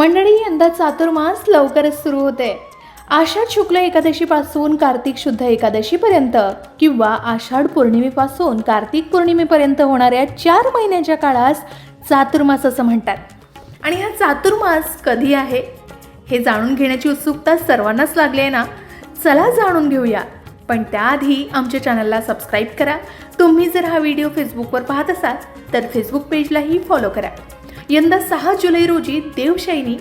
मंडळी यंदा चातुर्मास लवकरच सुरू होते. आषाढ शुक्ल एकादशीपासून कार्तिक शुद्ध एकादशीपर्यंत किंवा आषाढ पौर्णिमेपासून कार्तिक पौर्णिमेपर्यंत होणाऱ्या चार महिन्याच्या काळास चातुर्मास असं म्हणतात. आणि हा चातुर्मास कधी आहे? हे जाणून घेण्याची उत्सुकता सर्वांनाच लागली आहे ना? चला जाणून घेऊया. पण त्याआधी आमच्या चॅनलला सबस्क्राईब करा. तुम्ही जर हा व्हिडिओ फेसबुकवर पाहत असाल तर फेसबुक पेजलाही फॉलो करा. यंदा सहा जुलै रोजी देवशैनी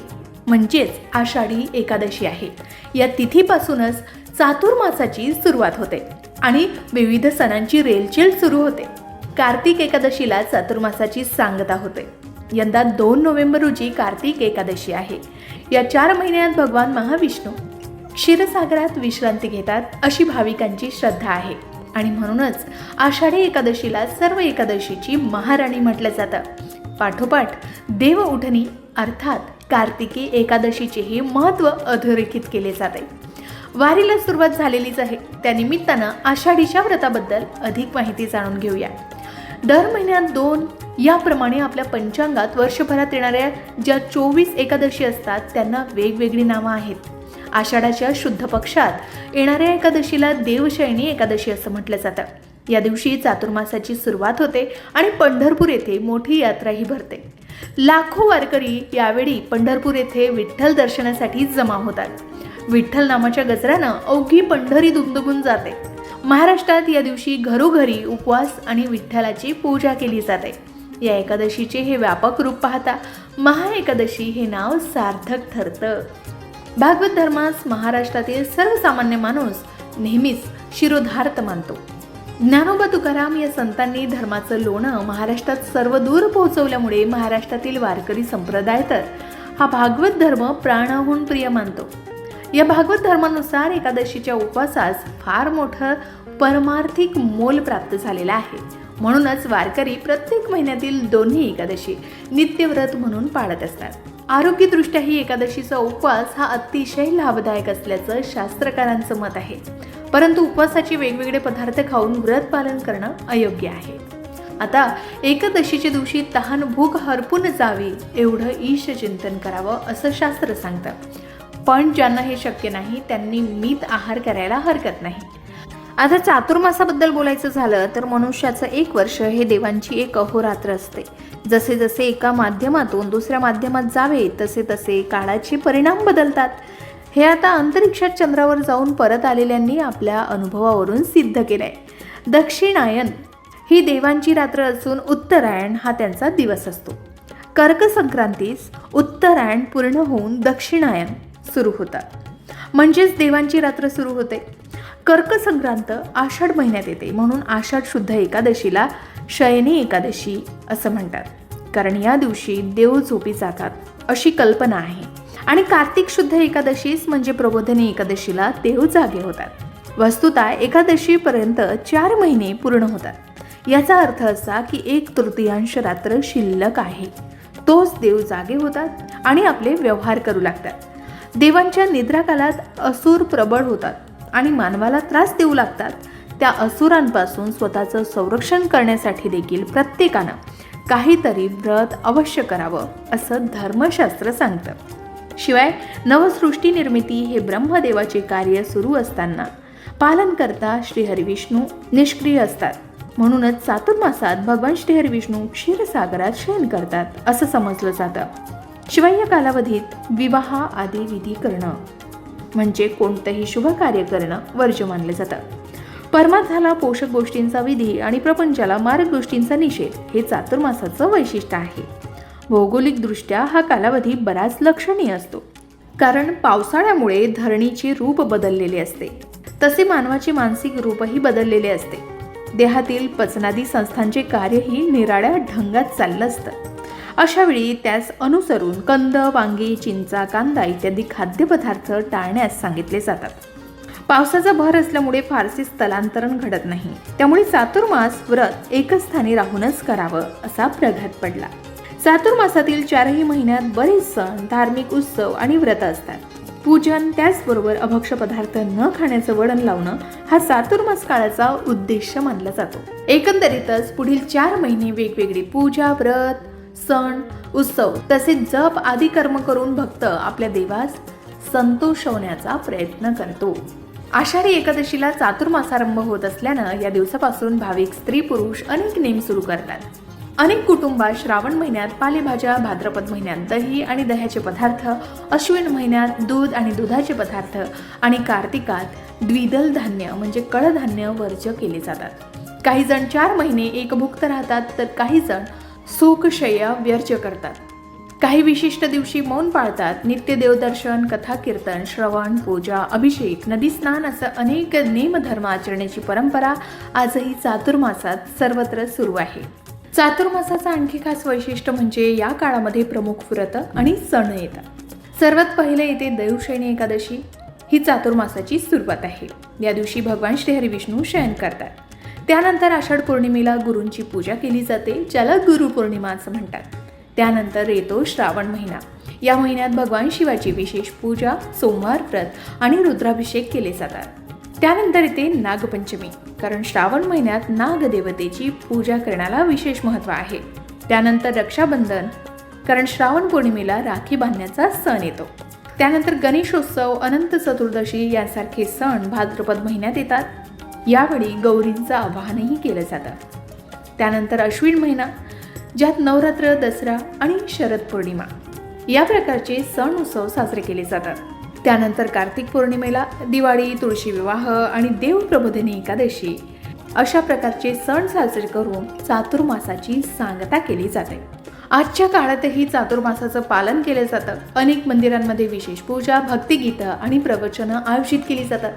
म्हणजेच आषाढी एकादशी आहे. या तिथीपासूनच चातुर्मासाची सुरुवात होते आणि विविध सणांची रेलचेल सुरू होते. कार्तिक एकादशीला चातुर्मासाची सांगता होते. यंदा दोन नोव्हेंबर रोजी कार्तिक एकादशी आहे. या चार महिन्यात भगवान महाविष्णू क्षीरसागरात विश्रांती घेतात अशी भाविकांची श्रद्धा आहे. आणि म्हणूनच आषाढी एकादशीला सर्व एकादशीची महाराणी म्हटलं जातं. पाठोपाठ देव उठणी अर्थात कार्तिकी एकादशीचेही महत्त्व अधोरेखित केले जाते. वारीला सुरुवात झालेलीच आहे. त्यानिमित्तानं आषाढीच्या व्रताबद्दल अधिक माहिती जाणून घेऊया. दर महिन्यात दोन याप्रमाणे आपल्या पंचांगात वर्षभरात येणाऱ्या ज्या चोवीस एकादशी असतात त्यांना वेगवेगळी नावं आहेत. आषाढाच्या शुद्ध पक्षात येणाऱ्या एकादशीला देवशयनी एकादशी असं म्हटलं जातं. या दिवशी चातुर्मासाची सुरुवात होते आणि पंढरपूर येथे मोठी यात्राही भरते. लाखो वारकरी यावेळी पंढरपूर येथे विठ्ठल दर्शनासाठी जमा होतात. विठ्ठल नामाच्या गजरानं अवघी पंढरी दुमदुमून जाते. महाराष्ट्रात या दिवशी घरोघरी उपवास आणि विठ्ठलाची पूजा केली जाते. या एकादशीचे हे व्यापक रूप पाहता महाएकादशी हे नाव सार्थक ठरतं. भागवत धर्मास महाराष्ट्रातील सर्वसामान्य माणूस नेहमीच शिरोधार्थ मानतो. ज्ञानोबा तुकाराम या संतांनी धर्माचं लोणं महाराष्ट्रात सर्व दूर पोहोचवल्यामुळे महाराष्ट्रातील वारकरी संप्रदाय तर हा भागवत धर्म प्राणाहून प्रिय मानतो. या भागवत धर्मानुसार एकादशीच्या उपवासास फार मोठं परमार्थिक मोल प्राप्त झालेलं आहे. म्हणूनच वारकरी प्रत्येक महिन्यातील दोन्ही एकादशी नित्यव्रत म्हणून पाळत असतात. आरोग्यदृष्ट्याही एकादशीचा उपवास हा अतिशय लाभदायक असल्याचं शास्त्रकारांचं मत आहे. परंतु उपवासाचे वेगवेगळे पदार्थ खाऊन व्रत पालन करणं अयोग्य आहे. आता एकादशीच्या दिवशी तहान भूक हरपून जावी एवढं ईश चिंतन करावं असं शास्त्र सांगतं. पण ज्यांना हे शक्य नाही त्यांनी मित आहार करायला हरकत नाही. आता चातुर्मासाबद्दल बोलायचं झालं तर मनुष्याचं एक वर्ष हे देवांची एक अहोरात्र असते. जसे जसे एका माध्यमातून दुसऱ्या माध्यमात जावे तसे तसे काळाचे परिणाम बदलतात. हे आता अंतरिक्षात चंद्रावर जाऊन परत आलेल्यांनी आपल्या अनुभवावरून सिद्ध केलंय. दक्षिणायन ही देवांची रात्र असून उत्तरायण हा त्यांचा दिवस असतो. कर्क संक्रांतीस उत्तरायण पूर्ण होऊन दक्षिणायन सुरू होतात म्हणजेच देवांची रात्र सुरू होते. कर्क संक्रांत आषाढ महिन्यात येते म्हणून आषाढ शुद्ध एकादशीला शयनी एकादशी असं म्हणतात. कारण या दिवशी देव झोपी जातात अशी कल्पना आहे. आणि कार्तिक शुद्ध एकादशीस म्हणजे प्रबोधनी एकादशीला देव जागे होतात. वस्तुता एकादशीपर्यंत चार महिने पूर्ण होतात. याचा अर्थ असा की एक तृतीयांश रात्र शिल्लक आहे. तोच देव जागे होतात आणि आपले व्यवहार करू लागतात. देवांच्या निद्राकालात असुर प्रबळ होतात आणि मानवाला त्रास देऊ लागतात. त्या असुरांपासून स्वतःचं संरक्षण करण्यासाठी देखील प्रत्येकानं काहीतरी व्रत अवश्य करावं असं धर्मशास्त्र सांगतं. शिवाय नवसृष्टी निर्मिती हे ब्रह्मदेवाचे कार्य सुरू असताना पालनकर्ता श्रीहरिविष्णू निष्क्रिय असतात. म्हणूनच चातुर्मासात भगवान श्रीहरिविष्णू क्षीरसागरात शयन करतात असं समजलं जातं. शिवाय या कालावधीत विवाह आदी विधी करणं म्हणजे कोणतंही शुभ कार्य करणं वर्ज्य मानलं जातं. परमार्थाला पोषक गोष्टींचा विधी आणि प्रपंचाला मारक गोष्टींचा निषेध हे चातुर्मासाचं वैशिष्ट्य आहे. भौगोलिकदृष्ट्या हा कालावधी बराच लक्षणीय असतो. कारण पावसाळ्यामुळे धरणीचे रूप बदललेले असते. तसे मानवाचे मानसिक रूपही बदललेले असते. देहातील पचनादी संस्थांचे कार्यही निराळ्या ढंगात चाललं असतं. अशावेळी त्यास अनुसरून कंद वांगी चिंचा कांदा इत्यादी खाद्यपदार्थ टाळण्यास सांगितले जातात. पावसाचा भर असल्यामुळे फारसे स्थलांतरण घडत नाही. त्यामुळे चातुर्मास व्रत एकच स्थानी राहूनच करावं असा प्रघात पडला. चातुर्मासातील चारही महिन्यात बरेच सण धार्मिक उत्सव आणि व्रत असतात. पूजन त्याचबरोबर अभक्ष पदार्थ न खाण्याचं वळण लावणं हा चातुर्मास काळाचा उद्देश मानला जातो. एकंदरीतच पुढील चार महिने वेगवेगळी पूजा व्रत सण उत्सव तसेच जप आदी कर्म करून भक्त आपल्या देवास संतोषवण्याचा प्रयत्न करतो. आषाढी एकादशीला चातुर्मासारंभ होत असल्यानं या दिवसापासून भाविक स्त्री पुरुष अनेक नेम सुरू करतात. अनेक कुटुंबात श्रावण महिन्यात पालेभाज्या भाद्रपद महिन्यात दही आणि दह्याचे पदार्थ अश्विन महिन्यात दूध आणि दुधाचे पदार्थ आणि कार्तिकात द्विदल धान्य म्हणजे कडधान्य वर्ज केले जातात. काही जण चार महिने एकभुक्त राहतात तर काही जण सुखशय्या व्यर्ज करतात. काही विशिष्ट दिवशी मौन पाळतात नित्य देवदर्शन कथा कीर्तन श्रवण पूजा अभिषेक नदी स्नान असं अनेक नेमधर्म आचरण्याची परंपरा आजही चातुर्मासात सर्वत्र सुरू आहे. चातुर्मासाचं आणखी खास वैशिष्ट्य म्हणजे या काळामध्ये प्रमुख व्रत आणि सण येतात. सर्वात पहिले येते दैवशैनी एकादशी. ही चातुर्मासाची सुरुवात आहे. या दिवशी भगवान श्रीहरी विष्णू शयन करतात. त्यानंतर आषाढ पौर्णिमेला गुरूंची पूजा केली जाते ज्याला गुरुपौर्णिमा असं म्हणतात. त्यानंतर येतो श्रावण महिना. या महिन्यात भगवान शिवाची विशेष पूजा सोमवार व्रत आणि रुद्राभिषेक केले जातात. त्यानंतर येते नागपंचमी कारण श्रावण महिन्यात नागदेवतेची पूजा करण्याला विशेष महत्त्व आहे. त्यानंतर रक्षाबंधन कारण श्रावण पौर्णिमेला राखी बांधण्याचा सण येतो. त्यानंतर गणेशोत्सव अनंत चतुर्दशी यासारखे सण भाद्रपद महिन्यात येतात. यावेळी गौरींचं आवाहनही केलं जातं. त्यानंतर अश्विन महिना ज्यात नवरात्र दसरा आणि शरद पौर्णिमा या प्रकारचे सण उत्सव साजरे केले जातात. त्यानंतर कार्तिक पौर्णिमेला दिवाळी तुळशी विवाह आणि देवप्रबोधिनी एकादशी. अशा प्रकारचे सण साजरे करून चातुर्मासाची सांगता केली जाते. आजच्या काळातही चातुर्मासाचं पालन केलं जातं. अनेक मंदिरांमध्ये विशेष पूजा भक्तिगीतं आणि प्रवचनं आयोजित केली जातात.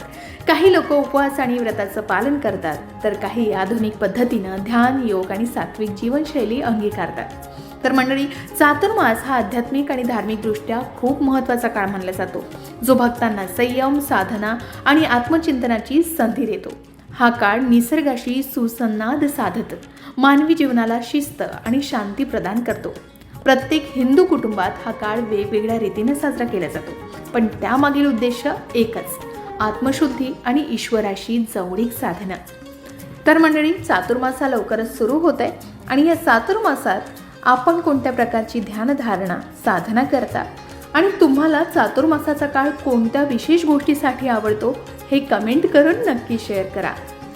काही लोक उपवास आणि व्रताचं पालन करतात तर काही आधुनिक पद्धतीनं ध्यान योग आणि सात्विक जीवनशैली अंगीकारतात. तर मंडळी चातुर्मास हा आध्यात्मिक आणि धार्मिकदृष्ट्या खूप महत्त्वाचा काळ मानला जातो. जो भक्तांना संयम साधना आणि आत्मचिंतनाची संधी देतो. हा काळ निसर्गाशी सुसंनाद साधत मानवी जीवनाला शिस्त आणि शांती प्रदान करतो. प्रत्येक हिंदू कुटुंबात हा काळ वेगवेगळ्या रीतीने साजरा केला जातो. पण त्यामागील उद्देश एकच आत्मशुद्धी आणि ईश्वराशी जवळीक साधना तर मंडळी चातुर्मासा लवकरच सुरू होत आहे आणि या चातुर्मासात आपण कोणत्या प्रकारची ध्यानधारणा साधना करता? आणि तुम्हाला चातुर्मासाचा काळ कोणत्या विशेष गोष्टीसाठी आवडतो? हे कमेंट करून नक्की शेअर करा.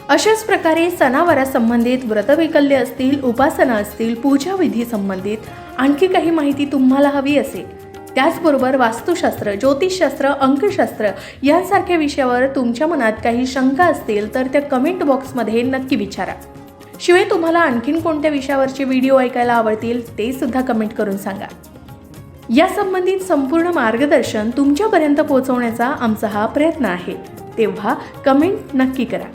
अशाच प्रकारे सणावारासंबंधित व्रतवैकल्य असतील उपासना असतील पूजाविधी संबंधित आणखी काही माहिती तुम्हाला हवी असेल. त्याचबरोबर वास्तुशास्त्र ज्योतिषशास्त्र अंकशास्त्र यांसारख्या विषयावर तुमच्या मनात काही शंका असतील तर त्या कमेंट बॉक्समध्ये नक्की विचारा. शिवाय तुम्हाला आणखीन कोणत्या विषयावरचे व्हिडिओ ऐकायला आवडतील ते सुद्धा कमेंट करून सांगा. या संबंधित संपूर्ण मार्गदर्शन तुमच्यापर्यंत पोहोचवण्याचा आमचा हा प्रयत्न आहे. तेव्हा कमेंट नक्की करा.